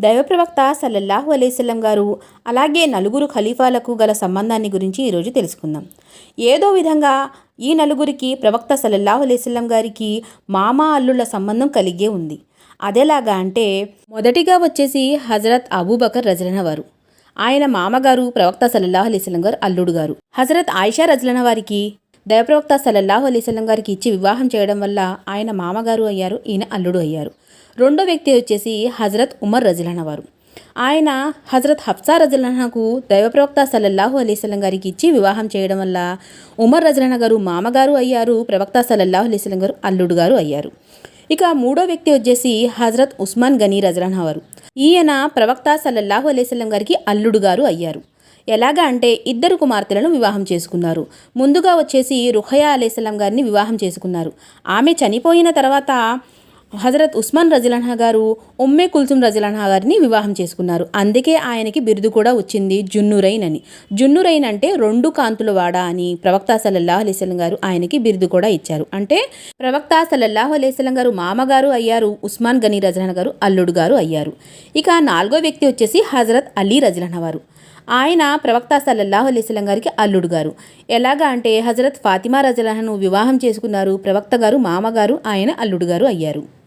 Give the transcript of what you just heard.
దైవప్రవక్త సల్లల్లాహు అలైస్లం గారు అలాగే నలుగురు ఖలీఫాలకు గల సంబంధాన్ని గురించి ఈరోజు తెలుసుకుందాం. ఏదో విధంగా ఈ నలుగురికి ప్రవక్త సల్లల్లాహు అలైస్లం గారికి మామ అల్లుళ్ళ సంబంధం కలిగే ఉంది. అదేలాగా అంటే మొదటిగా వచ్చేసి హజరత్ అబూబకర్ రజలన వారు. ఆయన మామగారు ప్రవక్త సల్లల్లాహు అలైస్లం గారు అల్లుడు గారు. హజరత్ ఆయిషా రజలన వారికి దైవప్రవక్త సల్లల్లాహు అలీస్లం గారికి ఇచ్చి వివాహం చేయడం వల్ల ఆయన మామగారు అయ్యారు ఈయన అల్లుడు అయ్యారు. రెండో వ్యక్తి వచ్చేసి హజరత్ ఉమర్ రజిలన వారు ఆయన హజరత్ హఫ్సా రజలనకు దైవప్రవక్త సల్లల్లాహు అలీస్లం గారికి ఇచ్చి వివాహం చేయడం వల్ల ఉమర్ రజలన గారు మామగారు అయ్యారు ప్రవక్త సలల్లాహు అలీస్లం గారు అల్లుడు గారు అయ్యారు. ఇక మూడో వ్యక్తి వచ్చేసి హజరత్ ఉస్మాన్ గనీ రజలన వారు ఈయన ప్రవక్త సల్లల్లాహు అలీస్లం గారికి అల్లుడు గారు అయ్యారు. ఎలాగా అంటే ఇద్దరు కుమార్తెలను వివాహం చేసుకున్నారు. ముందుగా వచ్చేసి రుహయా అలైసలం గారిని వివాహం చేసుకున్నారు. ఆమె చనిపోయిన తర్వాత హజరత్ ఉస్మాన్ రజిలన్హా గారు ఉమ్మే కుల్సుమ్ రజిలన్హా గారిని వివాహం చేసుకున్నారు. అందుకే ఆయనకి బిరుదు కూడా వచ్చింది జున్నురైన్ అని జున్నురైన్ అంటే రెండు కాంతుల వాడ అని ప్రవక్త సల్లల్లాహు అలైస్లం గారు ఆయనకి బిరుదు కూడా ఇచ్చారు. అంటే ప్రవక్త సల్లల్లాహు అలైస్లం గారు మామగారు అయ్యారు ఉస్మాన్ గనీ రజలన్ గారు అల్లుడు గారు అయ్యారు. ఇక నాలుగో వ్యక్తి వచ్చేసి హజరత్ అలీ రజలన్హా వారు. ఆయన ప్రవక్త సల్లల్లాహు అలైస్లం గారికి అల్లుడు గారు. ఎలాగా అంటే హజరత్ ఫాతిమా రజలహను వివాహం చేసుకున్నారు ప్రవక్త గారు మామగారు ఆయన అల్లుడు గారు అయ్యారు.